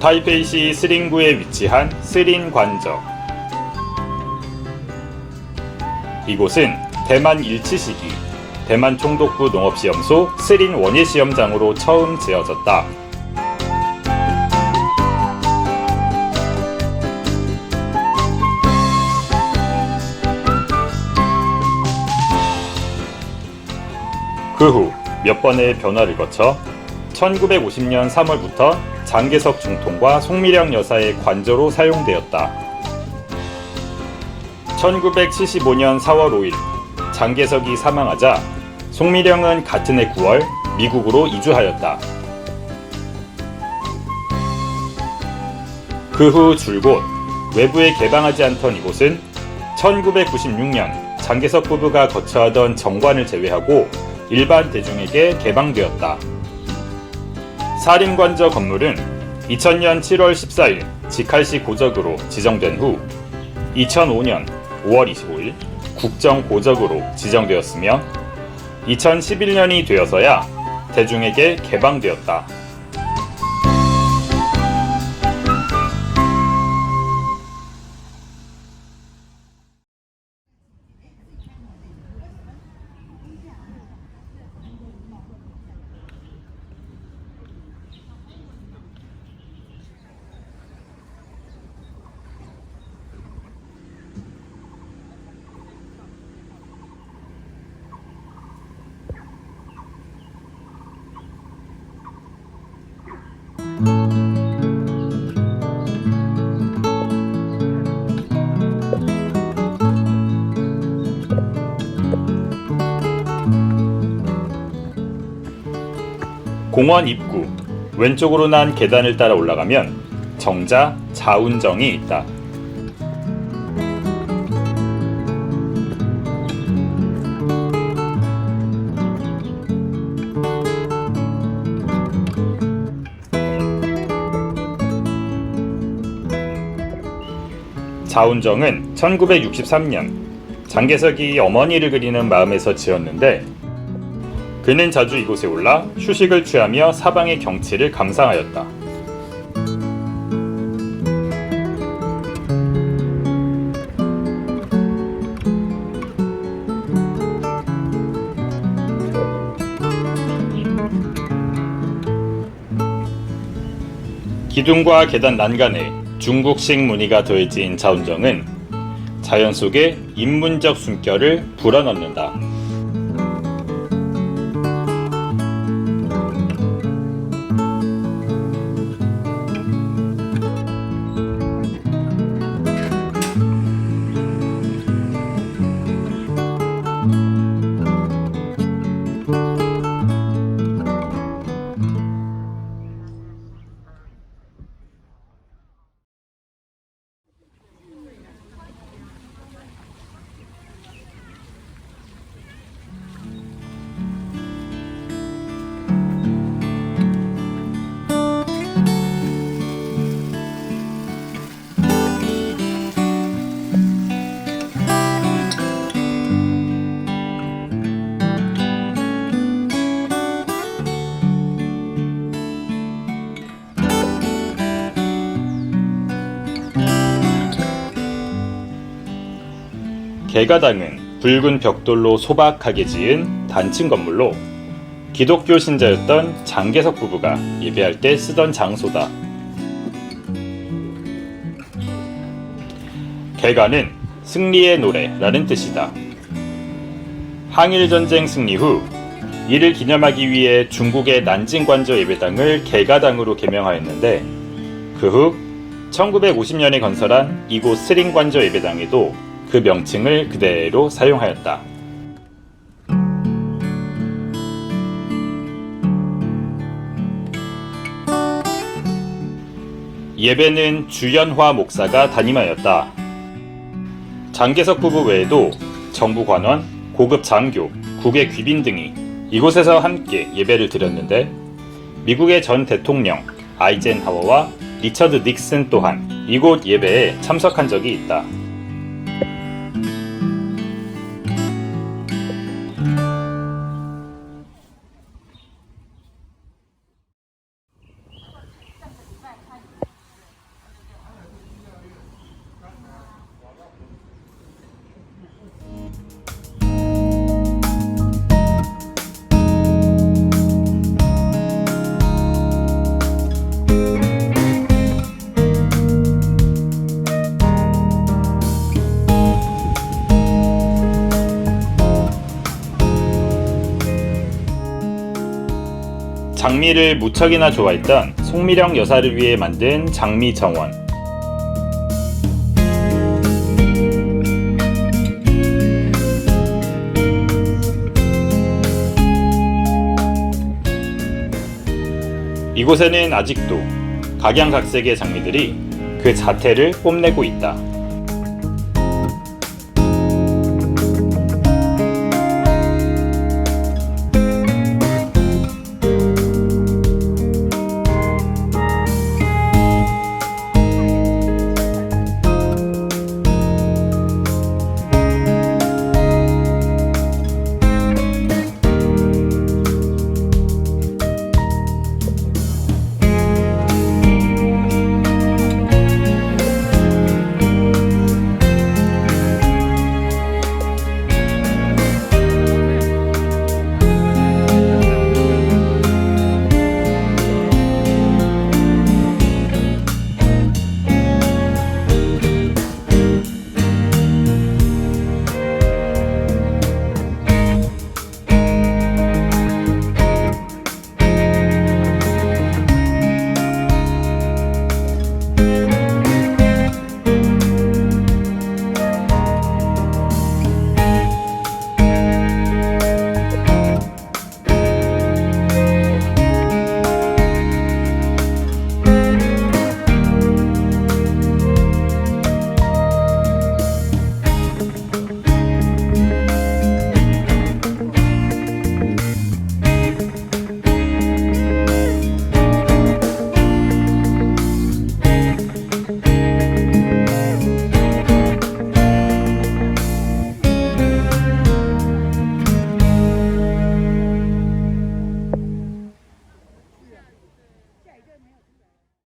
타이페이시 스린구에 위치한 스린 관저. 이곳은 대만 일치 시기 대만 총독부 농업시험소 스린 원예 시험장으로 처음 지어졌다. 그 후 몇 번의 변화를 거쳐 1950년 3월부터 장계석 중통과 송미령 여사의 관저로 사용되었다. 1975년 4월 5일 장계석이 사망하자 송미령은 같은 해 9월 미국으로 이주하였다. 그 후 줄곧 외부에 개방하지 않던 이곳은 1996년 장계석 부부가 거처하던 정관을 제외하고 일반 대중에게 개방되었다. 사림관저 건물은 2000년 7월 14일 직할시 고적으로 지정된 후 2005년 5월 25일 국정 고적으로 지정되었으며 2011년이 되어서야 대중에게 개방되었다. 공원 입구 왼쪽으로 난 계단을 따라 올라가면 정자 자운정이 있다. 자운정은 1963년 장계석이 어머니를 그리는 마음에서 지었는데 그는 자주 이곳에 올라 휴식을 취하며 사방의 경치를 감상하였다. 기둥과 계단 난간에 중국식 무늬가 더해진 자운정은 자연 속에 인문적 숨결을 불어넣는다. 개가당은 붉은 벽돌로 소박하게 지은 단층 건물로 기독교 신자였던 장계석 부부가 예배할 때 쓰던 장소다. 개가는 승리의 노래라는 뜻이다. 항일전쟁 승리 후 이를 기념하기 위해 중국의 난징관저 예배당을 개가당으로 개명하였는데 그 후 1950년에 건설한 이곳 스링관저 예배당에도 그 명칭을 그대로 사용하였다. 예배는 주연화 목사가 담임하였다. 장계석 부부 외에도 정부 관원, 고급 장교, 국외 귀빈 등이 이곳에서 함께 예배를 드렸는데 미국의 전 대통령 아이젠하워와 리처드 닉슨 또한 이곳 예배에 참석한 적이 있다. 장미를 무척이나 좋아했던 송미령 여사를 위해 만든 장미 정원. 이곳에는 아직도 각양각색의 장미들이 그 자태를 뽐내고 있다.